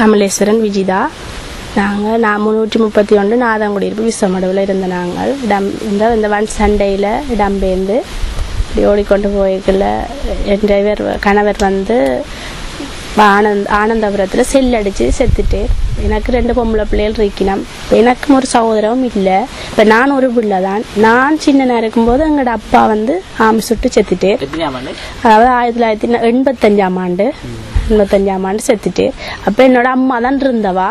கமலேஸ்வரன் விஜிதா. நாங்கள் நான் முந்நூற்றி முப்பத்தி ஒன்று நாதங்குடியிருப்பு விஸ்வமடுவில் இருந்த நாங்கள். இடம் இந்த இந்த வன் சண்டையில் இடம்பெயர்ந்து இப்படி ஓடிக்கொண்டு போய்க்குள்ள என் டிரைவர் கணவர் வந்து ஆனந்த் ஆனந்தபுரத்தில் செல் அடித்து செத்துட்டு எனக்கு ரெண்டு பொம்பளை பிள்ளைகள் இருக்கணும் எனக்கும் ஒரு சகோதரவும் இல்லை. இப்போ நான் ஒரு பிள்ளை தான் நான் சின்னனாக இருக்கும்போது எங்களோட அப்பா வந்து ஆமை சுட்டு செத்துட்டு அதாவது ஆயிரத்தி தொள்ளாயிரத்தி எண்பத்தஞ்சாம் ஆண்டு. எண்பத்தஞ்சாம் ஆண்டு செத்துட்டு. அப்போ என்னோட அம்மா தான் இருந்தவா.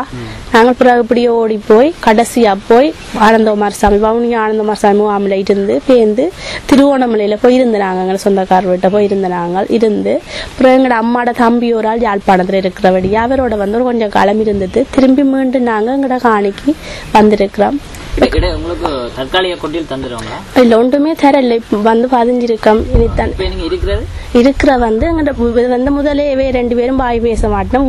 நாங்கள் பிறகு இப்படியே ஓடி போய் கடைசியா போய் ஆனந்தகுமார் சாமி பவுனி ஆனந்தகுமார் சாமி முகாமில் இருந்து பேர்ந்து திருவோணமலையில போய் இருந்த நாங்கள் எங்களை சொந்தக்கார வீட்டை போய் இருந்த நாங்கள் இருந்து அப்புறம் எங்களோட அம்மாவோட தம்பி ஒரு ஆள் யாழ்ப்பாணத்தில் இருக்கிறபடி அவரோட வந்து ஒரு கொஞ்சம் காலம் இருந்தது திரும்பி மீண்டும் நாங்கள் எங்களோட காணிக்கு வந்திருக்கிறோம். இல்லை ஒன்றுமே தரல. வந்து பதிஞ்சிருக்கோம். இப்போ நீங்க இருக்கிறது? இருக்கிற வந்து எங்கள்ட இது வந்து முதலே அவே ரெண்டு பேரும் பாய் பேச மாட்டோம்.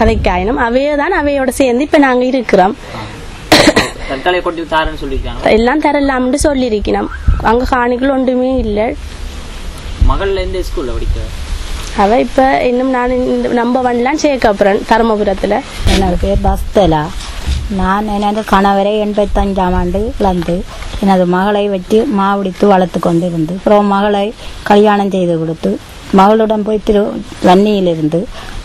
கதைக்காயினும். அவையே தான் அவையோட சேர்ந்து இப்ப நாங்க இருக்கிறோம். எல்லாம் தரலாம்னு சொல்லியிருக்கணும். அங்க காணிகள் ஒன்றுமே இல்லை. மகள்ல எந்த ஸ்கூல்ல படிக்க அவ இப்ப இன்னும் நான் இந்த நம்ப வரலாம் சேர்க்க அப்புறம் தருமபுரத்துல. என்னோட பேர் பஸ்தலா. நான் எனது கணவரை எண்பத்தஞ்சாம் ஆண்டு இழந்து எனது மகளை வச்சு மாவடித்து வளர்த்து கொண்டிருந்து அப்புறம் மகளை கல்யாணம் செய்து கொடுத்து மகளுடன் போய் திரு வன்னியில் இருந்து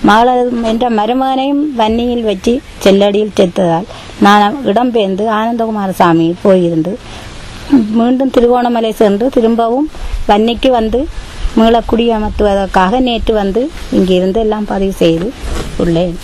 மகளை என்ற மருமகனையும் வன்னியில் வச்சு செல்லடியில் செத்ததால் நான் இடம்பெயர்ந்து ஆனந்தகுமார சாமி போயிருந்து மீண்டும் திருகோணமலை சென்று திரும்பவும் வன்னிக்கு வந்து மீள குடியமர்த்துவதற்காக நேற்று வந்து இங்கிருந்து எல்லாம் பதிவு செய்து உள்ளேன்.